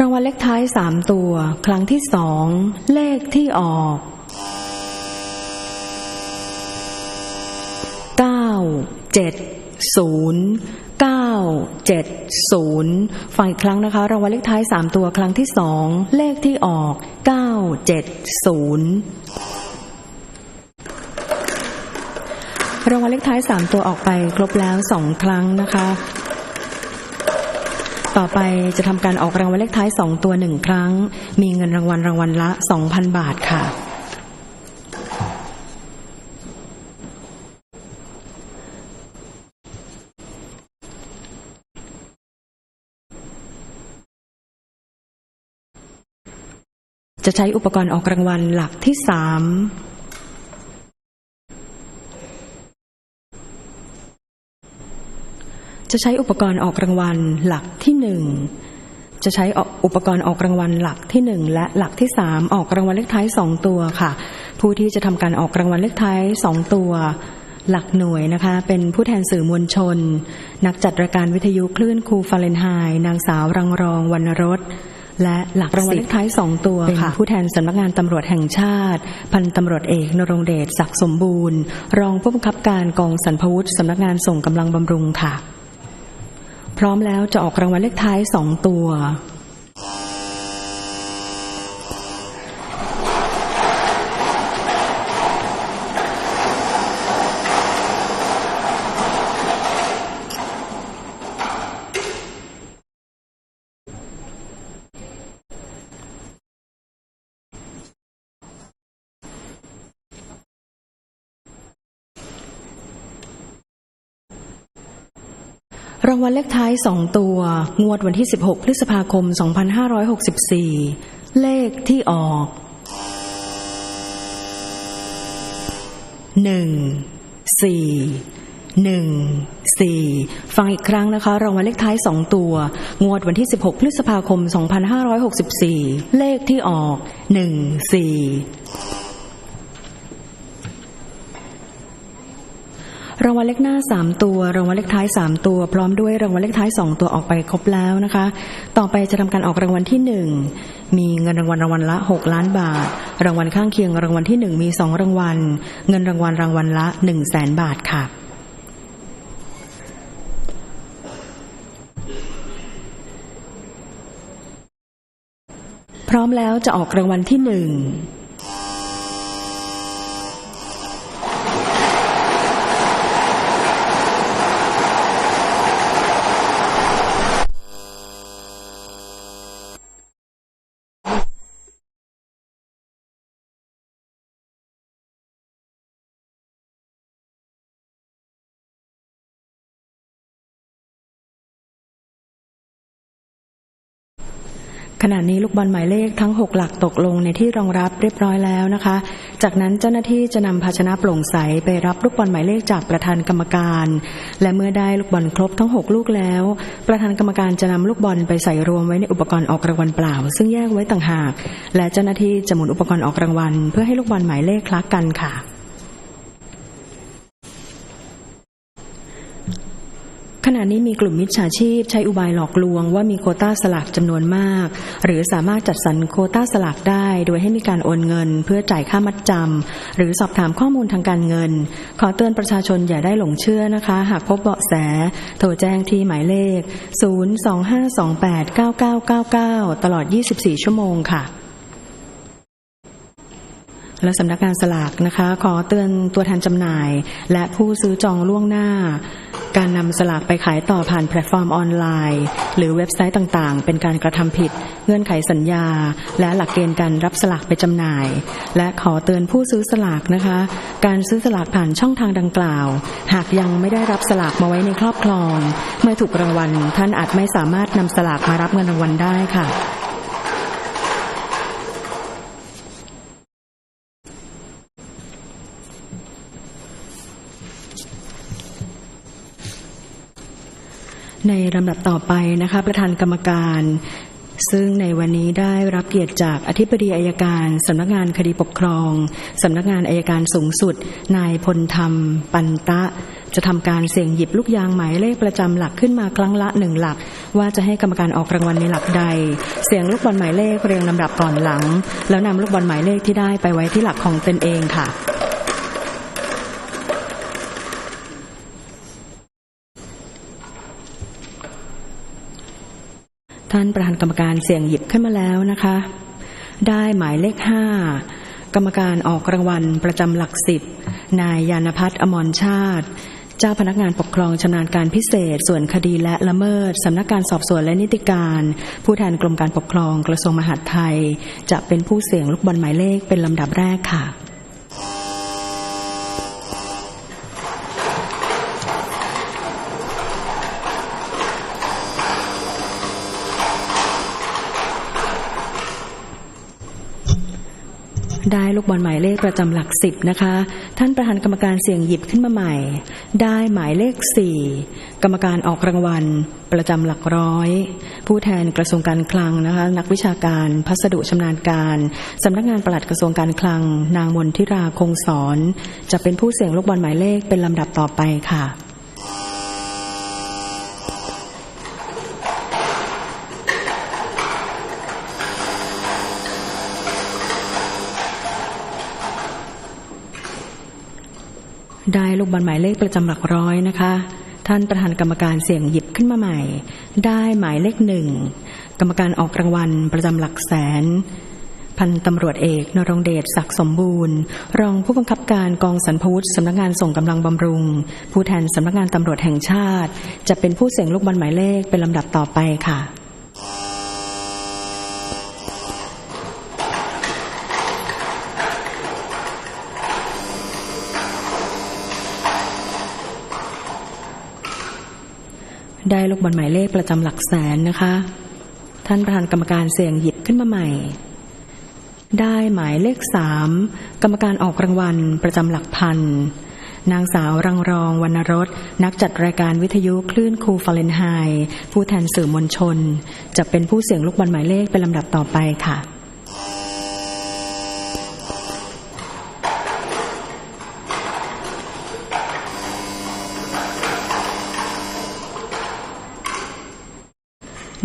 รางวัลเลขท้ายสามตัว ครั้งที่สองเลขที่ออกเก้าเจ็ดศูนย์เก้าเจ็ดศูนย์ฟังอีกครั้งนะคะ รางวัลเลขท้ายสามตัวครั้งที่สองเลขที่ออกเก้าเจ็ดศูนย์รางวัลเลขท้ายสามตัวออกไปครบแล้วสองครั้งนะคะ ต่อไปจะทำการออกรางวัลเลขท้าย2ตัว1ครั้ง มีเงินรางวัลรางวัลละ2,000บาทค่ะ จะใช้อุปกรณ์ออกรางวัลหลักที่3 จะใช้อุปกรณ์ออกรางวัลหลักที่หนึ่งจะใช้อุปกรณ์ออกรางวัลหลักที่หนึ่งและหลักที่สามออกรางวัลเลขท้ายสองตัวค่ะ ผู้ที่จะทำการออกรางวัลเลขท้ายสองตัว หลักหน่วยนะคะ เป็นผู้แทนสื่อมวลชน นักจัดรายการวิทยุคลื่นคูฟาเรนไฮน์นางสาวรังรองวรรณรสและหลักรางวัลเลขท้ายสองตัวค่ะ ผู้แทนสำนักงานตำรวจแห่งชาติ พันตำรวจเอกนรงเดชศักดิ์สมบูรณ์ รองผู้บังคับการกองสรรพวุฒิสำนักงานส่งกำลังบำรุงค่ะ พร้อมแล้วจะออกรางวัลเลขท้ายสองตัว รางวัลเลขท้ายสองตัว งวดวันที่ 16 พฤษภาคม 2564 เลขที่ออกหนึ่งสี่หนึ่งสี่ฟังอีกครั้งนะคะ รางวัลเลขท้ายสองตัว งวดวันที่ 16 พฤษภาคม 2564 เลขที่ออกหนึ่งสี่ รางวัลเลขหน้า 3 ตัว รางวัลเลขท้าย 3 ตัว พร้อมด้วยรางวัลเลขท้าย 2 ตัวออกไปครบแล้วนะคะ ต่อไปจะทำการออกรางวัลที่ 1 มีเงินรางวัลรางวัลละ 6 ล้านบาท รางวัลข้างเคียงรางวัลที่ 1 มี 2 รางวัล เงินรางวัลรางวัลละ 1 0 0 0 0แสนบาทค่ะพร้อมแล้วจะออกรางวัลที่หนึ่ง ขณะนี้ลูกบอลหมายเลขทั้ง 6 หลักตกลงในที่รองรับเรียบร้อยแล้วนะคะ จากนั้นเจ้าหน้าที่จะนำภาชนะโปร่งใสไปรับลูกบอลหมายเลขจากประธานกรรมการ และเมื่อได้ลูกบอลครบทั้ง 6 ลูกแล้ว ประธานกรรมการจะนำลูกบอลไปใส่รวมไว้ในอุปกรณ์ออกรางวัลเปล่า ซึ่งแยกไว้ต่างหาก และเจ้าหน้าที่จะหมุนอุปกรณ์ออกรางวัล เพื่อให้ลูกบอลหมายเลขคลักกันค่ะ ขณะนี้มีกลุ่มมิจฉาชีพใช้อุบายหลอกลวงว่ามีโคต้าสลากจำนวนมาก หรือสามารถจัดสรรโคต้าสลากได้ โดยให้มีการโอนเงิน เพื่อจ่ายค่ามัดจำหรือสอบถามข้อมูลทางการเงิน ขอเตือนประชาชนอย่าได้หลงเชื่อนะคะ หากพบเบาะแส โทรแจ้งที่หมายเลข 025289999 ตลอด 24 ชั่วโมงค่ะและสำนักงานสลากนะคะ ขอเตือนตัวแทนจำหน่าย และผู้ซื้อจองล่วงหน้า การนำสลากไปขายต่อผ่านแพลตฟอร์มออนไลน์ หรือเว็บไซต์ต่างๆ เป็นการกระทำผิด เงื่อนไขสัญญา และหลักเกณฑ์การรับสลากไปจำหน่าย และขอเตือนผู้ซื้อสลากนะคะ การซื้อสลากผ่านช่องทางดังกล่าว หากยังไม่ได้รับสลากมาไว้ในครอบครอง เมื่อถูกรางวัลท่านอาจไม่สามารถนำสลากมารับเงินรางวัลได้ค่ะ ในลำดับต่อไปนะคะ ประธานกรรมการ ซึ่งในวันนี้ได้รับเกียรติจากอธิบดีอายการสำนักงานคดีปกครองสำนักงานอายการสูงสุด นายพลธรรม ปันตะ จะทำการเสี่ยงหยิบลูกยางหมายเลขประจำหลักขึ้นมาครั้งละหนึ่งหลัก ว่าจะให้กรรมการออกรางวัลในหลักใด เสียงลูกบอลหมายเลขเรียงลำดับก่อนหลัง แล้วนำลูกบอลหมายเลขที่ได้ไปไว้ที่หลักของตนเองค่ะ ท่านประธานกรรมการเสี่ยงหยิบขึ้นมาแล้วนะคะ ได้หมายเลขห้ากรรมการออกรางวัลประจำหลักสิบนายยานพัฒน์อมรชาติ เจ้าพนักงานปกครองชำนาญการพิเศษ ส่วนคดีและละเมิดสำนักการสอบสวนและนิติการ ผู้แทนกรมการปกครองกระทรวงมหาดไทย จะเป็นผู้เสี่ยงลูกบอลหมายเลขเป็นลำดับแรกค่ะ ได้ลูกบอลหมายเลขประจำหลักสิบนะคะ ท่านประธานกรรมการเสี่ยงหยิบขึ้นมาใหม่ ได้หมายเลขสี่กรรมการออกรางวัล ประจำหลักร้อย ผู้แทนกระทรวงการคลังนะคะ นักวิชาการพัสดุชำนาญการสำนักงานปลัดกระทรวงการคลัง นางมนทิราคงสอน จะเป็นผู้เสี่ยงลูกบอลหมายเลขเป็นลำดับต่อไปค่ะ ได้ลูกบอลหมายเลขประจำหลักร้อยนะคะ ท่านประธานกรรมการเสี่ยงหยิบขึ้นมาใหม่ ได้หมายเลขหนึ่งกรรมการออกรางวัลประจำหลักแสน พันตำรวจเอกนรงเดชศักดิ์สมบูรณ์ รองผู้บังคับการกองสรรพวุฒิสำนักงานส่งกำลังบำรุง ผู้แทนสำนักงานตำรวจแห่งชาติ จะเป็นผู้เสี่ยงลูกบอลหมายเลขเป็นลำดับต่อไปค่ะ ได้ลูกบอลหมายเลขประจำหลักแสนนะคะ ท่านประธานกรรมการเสี่ยงหยิบขึ้นมาใหม่ ได้หมายเลขสามกรรมการออกรางวัลประจำหลักพันนางสาวรังรองวรรณรสนักจัดรายการวิทยุคลื่นคูฟาเรนไฮผู้แทนสื่อมวลชน จะเป็นผู้เสี่ยงลูกบอลหมายเลขเป็นลำดับต่อไปค่ะ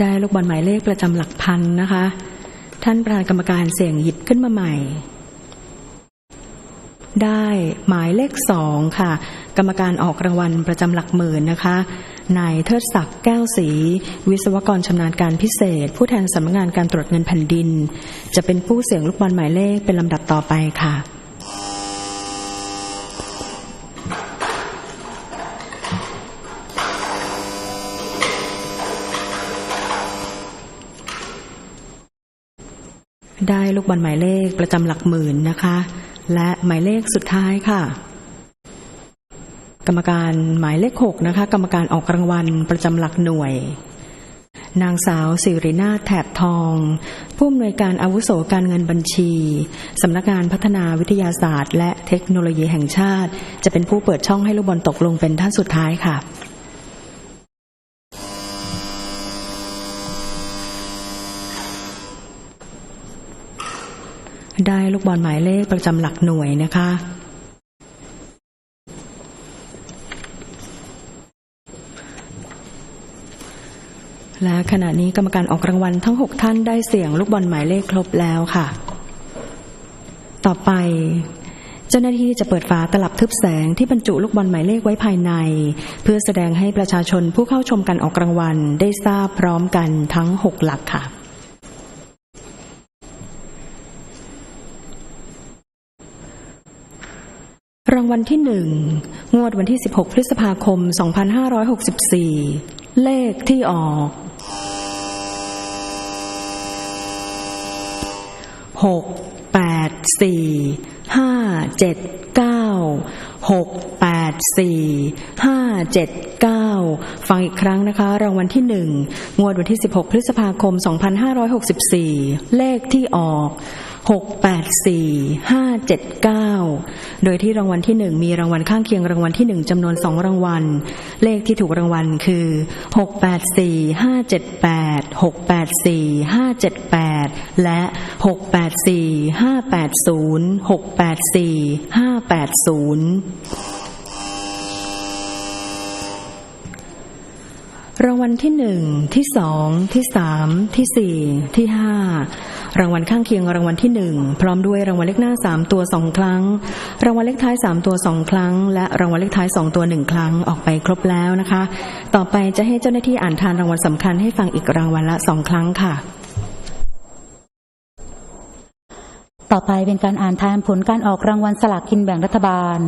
ได้ลูกบอลหมายเลขประจำหลักพันนะคะ ท่านประธานกรรมการเสี่ยงหยิบขึ้นมาใหม่ ได้หมายเลขสองค่ะ กรรมการออกรางวัลประจำหลักหมื่นนะคะนายเทิดศักดิ์แก้วศรีวิศวกรชำนาญการพิเศษ ผู้แทนสำนักงานการตรวจเงินแผ่นดิน จะเป็นผู้เสี่ยงลูกบอลหมายเลขเป็นลำดับต่อไปค่ะ ได้ลูกบอลหมายเลขประจำหลักหมื่นนะคะ และหมายเลขสุดท้ายค่ะ กรรมการหมายเลขหกนะคะ กรรมการออกรางวัลประจำหลักหน่วย นางสาวสิรินาถแถบทอง ผู้อำนวยการอาวุโสการเงินบัญชีสำนักงานพัฒนาวิทยาศาสตร์ และเทคโนโลยีแห่งชาติ จะเป็นผู้เปิดช่องให้ลูกบอลตกลงเป็นท่านสุดท้ายค่ะ ได้ลูกบอลหมายเลขประจำหลักหน่วยนะคะ และขณะนี้กรรมการออกรางวัลทั้ง 6 ท่านได้เสี่ยงลูกบอลหมายเลขครบแล้วค่ะ ต่อไปเจ้าหน้าที่จะเปิดฝาตลับทึบแสงที่บรรจุลูกบอลหมายเลขไว้ภายใน เพื่อแสดงให้ประชาชนผู้เข้าชมการออกรางวัลได้ทราบพร้อมกันทั้ง 6 หลักค่ะ รางวัลที่หนึ่งงวดวันที่ 16 พฤษภาคม 2564 เลขที่ออกหกแปดสี่ห้าเจ็ดเก้าหกแปดสี่ห้าเจ็ดเก้าฟังอีกครั้งนะคะ รางวัลที่หนึ่งงวดวันที่ 16 พฤษภาคม 2564 เลขที่ออก 684579 โดยที่รางวัลที่หนึ่งมีรางวัลข้างเคียงรางวัลที่หนึ่งจำนวนสองรางวัล เลขที่ถูกรางวัลคือ 684578 684578 และ 684580 684580 รางวัลที่หนึ่งที่สองที่สามที่สี่ที่ห้ารางวัลข้างเคียงรางวัลที่หนึ่งพร้อมด้วยรางวัลเลขหน้าสามตัวสองครั้ง รางวัลเลขท้ายสามตัวสองครั้ง และรางวัลเลขท้ายสองตัวหนึ่งครั้งออกไปครบแล้วนะคะ ต่อไปจะให้เจ้าหน้าที่อ่านทานรางวัลสำคัญให้ฟังอีกรางวัลละสองครั้งค่ะต่อไปเป็นการอ่านทานผลการออกรางวัลสลากกินแบ่งรัฐบาล